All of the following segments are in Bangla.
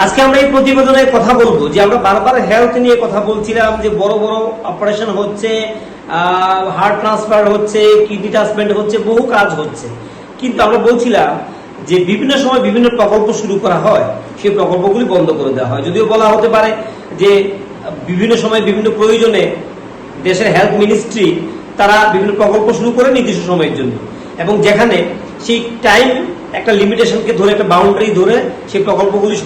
আজকে আমরা এই প্রতিবেদনে কথা বলব যে আমরা বারবার হেলথ নিয়ে কথা বলছিলাম যে বড় বড় অপারেশন হচ্ছে হার্ট ট্রান্সফার হচ্ছে কিডনি ট্রান্সপ্লান্ট হচ্ছে, বহু কাজ হচ্ছে। কিন্তু আমরা বলছিলাম যে বিভিন্ন সময় বিভিন্ন প্রকল্প শুরু করা হয়, সেই প্রকল্পগুলি বন্ধ করে দেওয়া হয়। যদিও বলা হতে পারে যে বিভিন্ন সময় বিভিন্ন প্রয়োজনে দেশের হেলথ মিনিস্ট্রি তারা বিভিন্ন প্রকল্প শুরু করে নির্দিষ্ট সময়ের জন্য। এবং যেখানে সেই টাইম একটা লিমিটেশনকে ধরে, একটা বাউন্ডারি ধরে সেই প্রকল্পগুলি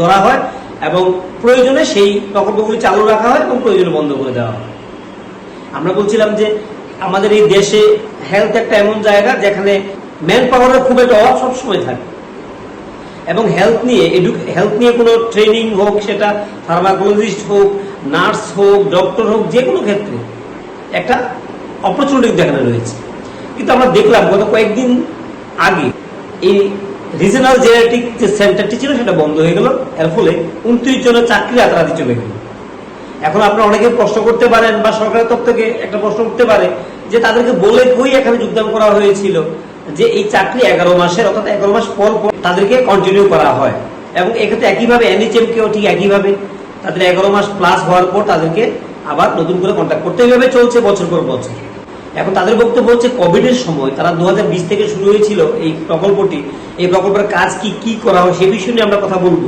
ধরা হয় এবং প্রয়োজনে সেই প্রকল্পগুলি চালু রাখা হয় এবং প্রয়োজনে বন্ধ করে দেওয়া হয়। আমরা বলছিলাম যে আমাদের এই দেশে হেলথ একটা এমন জায়গা যেখানে ম্যান পাওয়ারের খুব একটা অভাব সবসময় থাকে। এবং হেলথ নিয়ে হেলথ নিয়ে কোনো ট্রেনিং হোক, সেটা ফার্মাকোলজিস্ট হোক নার্স হোক ডক্টর হোক, যে কোনো ক্ষেত্রে একটা অপরচুনিটি যেখানে রয়েছে। কিন্তু আমরা দেখলাম গত কয়েকদিন আগে। এই রিজনাল জেনেটিক যে সেন্টারটি ছিল, সেটা বন্ধ হয়ে গেল। এর ফলে উনত্রিশ জনের চাকরি রাতারাতি চলে গেল। এখন আপনারা অনেকে প্রশ্ন করতে পারেন বা সরকারের তরফ থেকে একটা প্রশ্ন উঠতে পারে যে তাদেরকে বলে কই এখানে যোগদান করা হয়েছিল? যে এই চাকরি এগারো মাসের, অর্থাৎ এগারো মাস পর পর তাদেরকে কন্টিনিউ করা হয়। এবং এক্ষেত্রে একইভাবে এনএচএম কেও ঠিক একইভাবে। তাদের এগারো মাস প্লাস হওয়ার পর তাদেরকে আবার নতুন করে কন্ট্যাক্ট করতে এইভাবে চলছে বছর পর বছর। এখন তাদের বক্তব্য হচ্ছে কোভিড এর সময়, তারা দু হাজার বিশ থেকে শুরু হয়েছিল এই প্রকল্পটি, এই প্রকল্পের কাজ কি কি করা হয় সে বিষয় নিয়ে আমরা কথা বলব।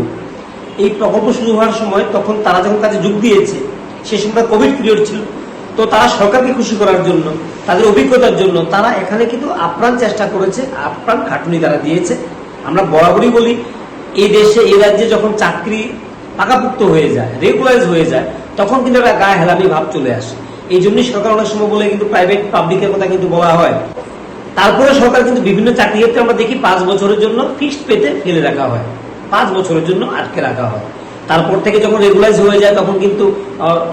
এই প্রকল্প শুরু হওয়ার সময় তখন তারা যখন কাজে যোগ দিয়েছে, সে সময় কোভিড পিরিয়ড ছিল। তো তারা সরকারকে খুশি করার জন্য, তাদের অভিজ্ঞতার জন্য, তারা এখানে কিন্তু আপ্রাণ চেষ্টা করেছে, আপ্রাণ খাটুনি তারা দিয়েছে। আমরা বরাবরই বলি, এই দেশে, এই রাজ্যে যখন চাকরি পাকাপুক্ত হয়ে যায় রেগুলাইজ হয়ে যায়, তখন কিন্তু একটা গায়ে হেলামি ভাব চলে আসে। এই জন্যই সরকার অনেক সময় বলে কিন্তু প্রাইভেট পাবলিকের কথা কিন্তু বলা হয়। তারপরে সরকার কিন্তু বিভিন্ন চাকরি ক্ষেত্রে আমরা দেখি পাঁচ বছরের জন্য ফিক্সড পেতে ফেলে রাখা হয়। পাঁচ বছরের জন্য আটকে রাখা হয়। তারপর থেকে যখন রেগুলাইজ হয়ে যায় তখন কিন্তু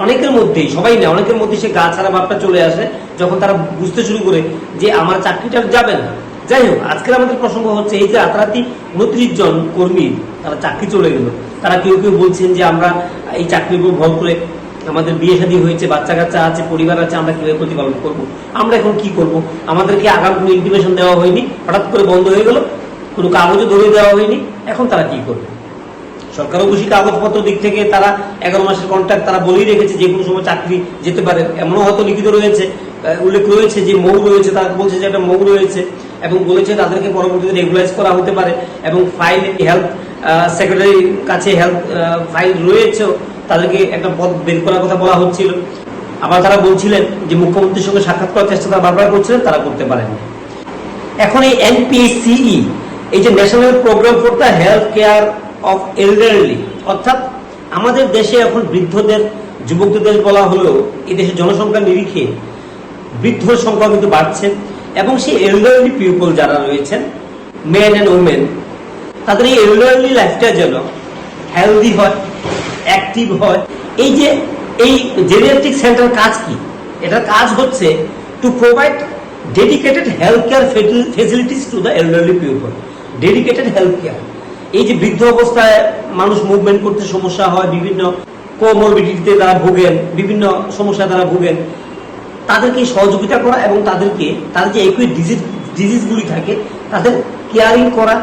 অনেকের মধ্যেই, সবাই না, অনেকের মধ্যে সে গা ছাড়া ভাবটা চলে আসে যখন তারা বুঝতে শুরু করে যে আমার চাকরিটা যাবে না। যাই হোক, আজকের আমাদের প্রসঙ্গ হচ্ছে এই যে রাতারাতি উনত্রিশ জন কর্মী, তারা চাকরি চলে গেল। তারা কেউ কেউ বলছেন যে আমরা এই চাকরির উপর ভর করে আমাদের বিয়ে শাদী হয়েছে বাচ্চা কাচ্চা আছে, পরিবার আছে, আমরা কীভাবে প্রতিপালন করব? আমরা এখন কি করব? আমাদেরকে আগাম কোনো ইন্টিমেশন দেওয়া হয়নি, হঠাৎ করে বন্ধ হয়ে গেল, কোনো কাগজও ধরে দেওয়া হয়নি, এখন তারা কি করবে? সরকার অবশ্যই কাগজপত্র দিক থেকে, তারা এগারো মাসের কন্ট্রাক্ট তারা বলেই রেখেছে যে কোনো সময় চাকরি যেতে পারে। এমনও হয়তো লিখিত রয়েছে উল্লেখ রয়েছে যে মৌ রয়েছে, তারা বলছে যে একটা মৌ রয়েছে, এবং বলেছে তাদেরকে পরবর্তীতে রেগুলাইজ করা হতে পারে, এবং ফাইল হেলথ সেক্রেটারির কাছে হেলথ ফাইল রয়েছেও। তাদেরকে একটা পদ বের করার কথা বলা হচ্ছিল। আবার তারা বলছিলেন যে মুখ্যমন্ত্রীর সঙ্গে সাক্ষাৎ করার চেষ্টা তারা বারবার করছিলেন, তারা করতে পারেননি। এখন এই এনপিসিই এই যে national programme for the health care of elderly অর্থাৎ আমাদের দেশে এখন বৃদ্ধদের, যুবকদের দেশ বলা হলেও এই দেশের জনসংখ্যার নিরিখে বৃদ্ধর সংখ্যা কিন্তু বাড়ছে এবং সেই এল্ডারলি পিপল যারা রয়েছেন মেন অ্যান্ড উমেন তাদের এই এল্ডারলি লাইফটা যেন হেলদি হয়। অ্যাক্টিভ হয়। এই যে, এই জেরিয়াট্রিক সেন্টার কাজ কি? এটার কাজ হচ্ছে to provide dedicated health care facilities to the elderly people dedicated health care এই যে বৃদ্ধ অবস্থায় মানুষ মুভমেন্ট করতে সমস্যা হয়, বিভিন্ন কোমরবিডিটিতে তারা ভোগেন, বিভিন্ন সমস্যা তারা ভোগেন। তাদেরকে সহযোগিতা করা এবং তাদেরকে, তাদের যে একই ডিজিজ ডিজিজগুলি থাকে, তাদের কেয়ারিং করা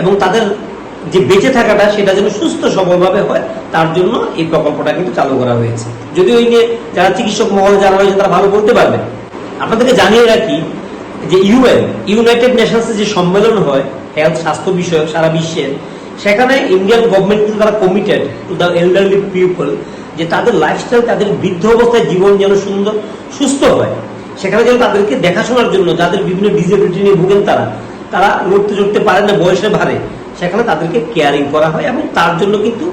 এবং তাদের যে বেঁচে থাকাটা সেটা যেন সুস্থ সবলভাবে হয়, তার জন্য এই প্রকল্পটা কিন্তু চালু করা হয়েছে। যদিও এই নিয়ে যারা চিকিৎসক মহলে, যারা রয়েছে, তারা ভালো বলতে পারবেন আপনাদেরকে জানিয়ে রাখি যে ইউএন ইউনাইটেড নেশনসের যে সম্মেলন হয় হেলথ স্বাস্থ্য বিষয়ক সারা বিশ্বের, সেখানে ইন্ডিয়ান গভর্নমেন্ট কিন্তু তারা committed to the elderly people যে তাদের লাইফস্টাইল তাদের বৃদ্ধ অবস্থায় জীবন যেন সুন্দর, সুস্থ হয়। সেখানে যেন তাদেরকে দেখাশোনার জন্য, যাদের বিভিন্ন ডিসেবিলিটি নিয়ে ভুগেন তারা তারা লড়তে চড়তে পারে না, বয়সের ভারে। সেখানে তাদেরকে কেয়ারিং করা হয় এবং তার জন্য কিন্তু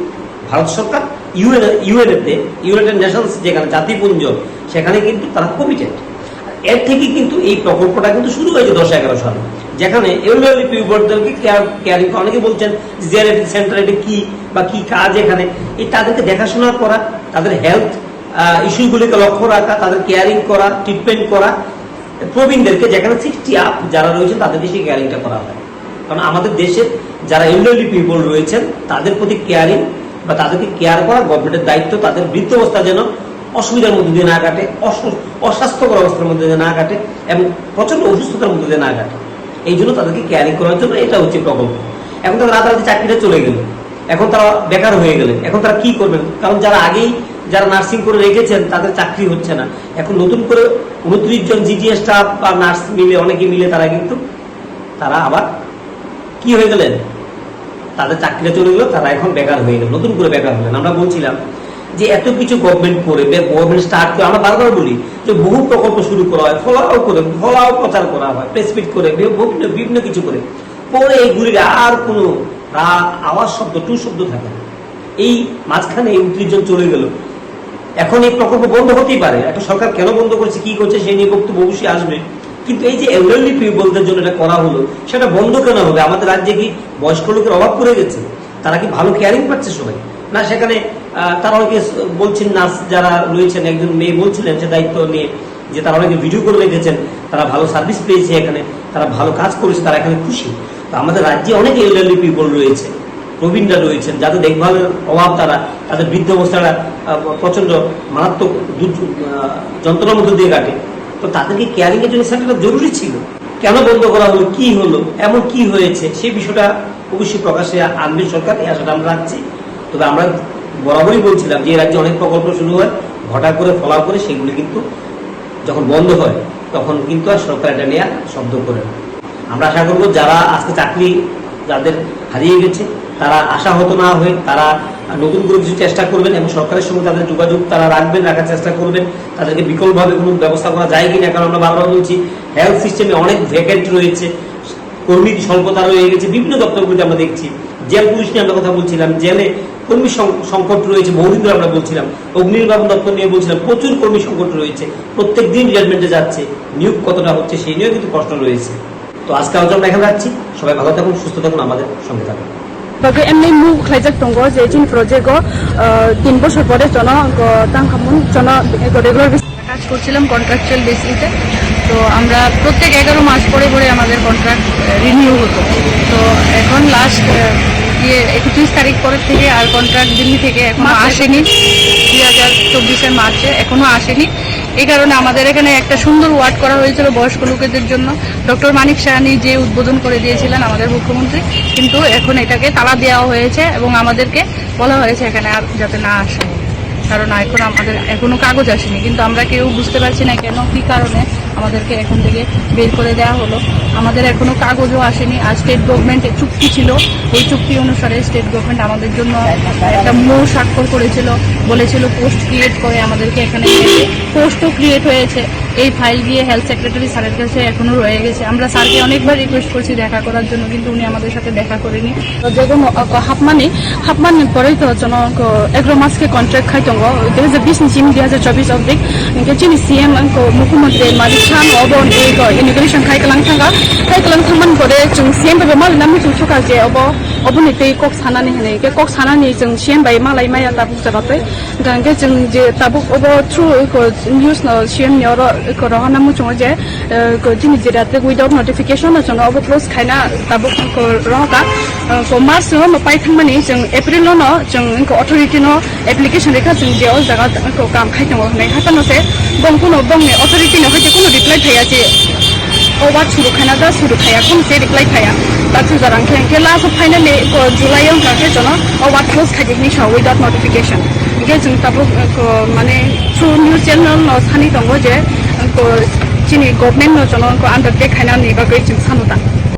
ভারত সরকার ইউএন ইউএনএতে ইউনাইটেড নেশনস যেখানে জাতিপুঞ্জ, সেখানে কিন্তু তারা কমিটেড এর থেকে কিন্তু এই প্রকল্পটা কিন্তু শুরু হয়েছে দশ এগারো সালে, যেখানে এলডারলি পিপলদেরকে কেয়ার কেয়ারিং অনেকে বলছেন জিয়ারেটিক সেন্টার এটা কি বা কি কাজ এখানে? এই তাদেরকে দেখাশোনা করা, তাদের হেলথ ইস্যুগুলিকে লক্ষ্য রাখা, তাদের কেয়ারিং করা ট্রিটমেন্ট করা। প্রবীণদেরকে যেখানে সিক্সটি আপ যারা রয়েছেন তাদেরকে সেই কেয়ারিংটা করা হয়। কারণ আমাদের দেশে যারা এলডারলি পিপল রয়েছেন, তাদের প্রতি কেয়ারিং বা তাদেরকে কেয়ার করা গভর্নমেন্টের দায়িত্ব, তাদের বৃদ্ধ অবস্থা যেন অসুবিধার মধ্যে দিয়ে না কাটে অস্বাস্থ্যকর অবস্থার মধ্যে দিয়ে না কাটে এবং প্রচণ্ড অসুস্থতার মধ্যে দিয়ে না কাটে। এই জন্য তাদেরকে কেয়ারিং করার জন্য এটা হচ্ছে প্রকল্প। এখন তাদের রাতারাতি চাকরিটা চলে গেল। এখন তারা বেকার হয়ে গেলেন। এখন তারা কি করবেন? কারণ যারা আগেই যারা নার্সিং করে রেখেছেন, তাদের চাকরি হচ্ছে না। এখন নতুন করে উনত্রিশ জন জিজিএস স্টাফ বা নার্স মিলে, অনেকে মিলে তারা কিন্তু, তারা আবার কি হয়ে গেলেন? তাদের চাকরিটা চলে গেল, তারা এখন বেকার হয়ে গেল, নতুন করে বেকার হলেন। আমরা বলছিলাম যে এত কিছু গভর্নমেন্ট করে গভর্নমেন্ট স্টার্ট করে, আমরা বারবার বলি যে বহু প্রকল্প শুরু করা হয়, ফলাও করে, ফলাও প্রচার করা হয় প্রেসমিট করে, বিভিন্ন বিভিন্ন কিছু করে। পরে এইগুলির আর কোনো রা- আওয়াজ শব্দ, টু শব্দ থাকে না। এই মাঝখানে এই উনত্রিশ জন চলে গেল। এখন এই প্রকল্প বন্ধ হতেই পারে। একটা সরকার কেন বন্ধ করেছে, কি করছে, সেই নিয়ে বক্তব্য অবশ্যই আসবে। কিন্তু এই যে এলডারলি পিপলদের জন্য এটা করা হলো, সেটা বন্ধ কেন হবে? আমাদের রাজ্যে কি বয়স্ক লোকের অভাব পড়ে গেছে? তারা কি ভালো কেয়ারিং পাচ্ছে সবাই? না, সেখানে তারা অনেকে বলছেন নার্স যারা রয়েছেন, একজন মেয়ে বলছিলেন সে দায়িত্ব নিয়ে যে তারা অনেকে ভিডিও করে রেখেছেন, তারা ভালো সার্ভিস পেয়েছে এখানে, তারা ভালো কাজ করেছে, তারা এখানে খুশি। তো আমাদের রাজ্যে অনেক এলডারলি পিপল রয়েছে, প্রবীণরা রয়েছেন, যাদের দেখভালের অভাব তারা, তাদের বৃদ্ধ অবস্থাটা প্রচণ্ড মারাত্মক যন্ত্রণার মধ্যে দিয়ে কাটে। তো তাদেরকে কেয়ারিং এর জন্য সেন্টারটা জরুরি ছিল। কেন বন্ধ করা হলো? কি হলো? এমন কি হয়েছে? সেই বিষয়টা অবশ্যই প্রকাশে আনবে সরকার, এই আশাটা আমরা রাখছি। তবে আমরা বরাবরই বলছিলাম যে রাজ্যে অনেক প্রকল্প শুরু হয়, ঘটা করে, ফলাও করে, সেগুলি কিন্তু যখন বন্ধ হয়, তখন কিন্তু আর সরকার এটা নেওয়া শব্দ করে না। আমরা আশা করব যারা আজকে চাকরি যাদের হারিয়ে গেছে, তারা আশা হতো না হয়ে, তারা নতুন করে কিছু চেষ্টা করবেন এবং সরকারের সঙ্গে তাদের যোগাযোগ তারা রাখবেন, রাখার চেষ্টা করবেন, তাদেরকে বিকল্পভাবে কোনো ব্যবস্থা করা যায় কিনা, কারণ আমরা বারবার বলছি হেলথ সিস্টেমে অনেক ভ্যাকেন্ট রয়েছে কর্মীর স্বল্পতা রয়ে গেছে, বিভিন্ন দপ্তরগুলিতে আমরা দেখছি। জেল পুলিশ নিয়ে আমরা কথা বলছিলাম, জেলে কর্মী সংকট রয়েছে বহুদিন ধরে আমরা বলছিলাম অগ্নিনির্বাপন দপ্তর নিয়ে বলছিলাম, প্রচুর কর্মী সংকট রয়েছে প্রত্যেক দিন রিটায়ারমেন্টে যাচ্ছে, নিয়োগ কতটা হচ্ছে সেই নিয়েও কিন্তু প্রশ্ন রয়েছে। তো আজকে আলোচনা এখানে রাখছি, সবাই ভালো থাকুন, সুস্থ থাকুন, আমাদের সঙ্গে থাকুন। তবে এমনি মু খাইজাক দঙ্গ যে এই প্রজেক্ট তিন বছর পরে জন তাঙ্কামুন জন রেগুলার কাজ করছিলাম কন্ট্রাকচুয়াল বেসিসে তো। আমরা প্রত্যেক এগারো মাস পরে পরে আমাদের কন্ট্রাক্ট রিনিউ হতো। তো এখন লাস্ট ইয়ে একত্রিশ তারিখ পরের থেকে আর কন্ট্রাক্ট দিল্লি থেকে এখনও আসেনি। দুই হাজার চব্বিশের মার্চে এখনও আসেনি। এই কারণে আমাদের এখানে একটা সুন্দর ওয়ার্ড করা হয়েছিল বয়স্ক লোকেদের জন্য। ডক্টর মানিক সাহানি যে উদ্বোধন করে দিয়েছিলেন আমাদের মুখ্যমন্ত্রী কিন্তু এখন এটাকে তালা দেওয়া হয়েছে এবং আমাদেরকে বলা হয়েছে এখানে আর যাতে না আসে। কারণ এখন আমাদের এখনও কাগজ আসেনি কিন্তু আমরা কেউ বুঝতে পারছি না কেন কি কারণে আমাদেরকে এখন থেকে বের করে দেওয়া হলো। আমাদের এখনও কাগজও আসেনি। আর স্টেট গভর্নমেন্টের চুক্তি ছিল। ওই চুক্তি অনুসারে স্টেট গভর্নমেন্ট আমাদের জন্য একটা মৌ স্বাক্ষর করেছিল। বলেছিল পোস্ট ক্রিয়েট করে আমাদেরকে এখানে পোস্টও ক্রিয়েট হয়েছে। এই ফাইল দিয়ে হেলথ সেক্রেটারি স্যারের কাছে এখনও রয়ে গেছে আমরা স্যারকে অনেকবার রিকোয়েস্ট করছি দেখা করার জন্য কিন্তু উনি আমাদের সাথে দেখা করেনি যেরকম হাফমানি হাফমানি পরেই তো জনক এগ্রো মাসকে কন্ট্রাক্ট খাই তঙ্গ দুই হাজার বিশ জিম দুই হাজার চব্বিশ অব্দি চিনি সিএম মুখ্যমন্ত্রী মালিক খান অবন এই ইমিগ্রেশন খাই কালাং থাকা খাই কালাং থাকমান করে সিএম ভাবে মালিনা মিটু সুকা যে অব obone tei kok sanani hene ke kok sanani jeng sien bai malai maya tabu sarate gan ke jeng je tabu obo tru ko news no sien nyoro ko rohana mu chung je ko jini je rate without notification no chung obo close khaina tabu ko rohata ko mars no no pai thang mani jeng april no no jeng ko authority no application rekha jeng je o jaga ko kam khai tong hne ha ta no se bong kuno bong ne authority no ke kuno reply thaya je ওবার শুরু খাইনা যা শুরু খাইয়া কোন যে রেখলাই খাইয়া বা চুজার আং খেয়ে খেলা সব ফাইনালে জুলাই অঙ্কাকে জন ওবার ক্লোজ খাই দেখনি সব উইদাউট নোটিফিকেশন গে যোন তাবো মানে সু নিউজ চ্যানেল নসানি দঙ্গ যে চিনি গভর্নমেন্ট নজন আন্ডারটেক খাইনা নেবাগৈ যোন সানুদা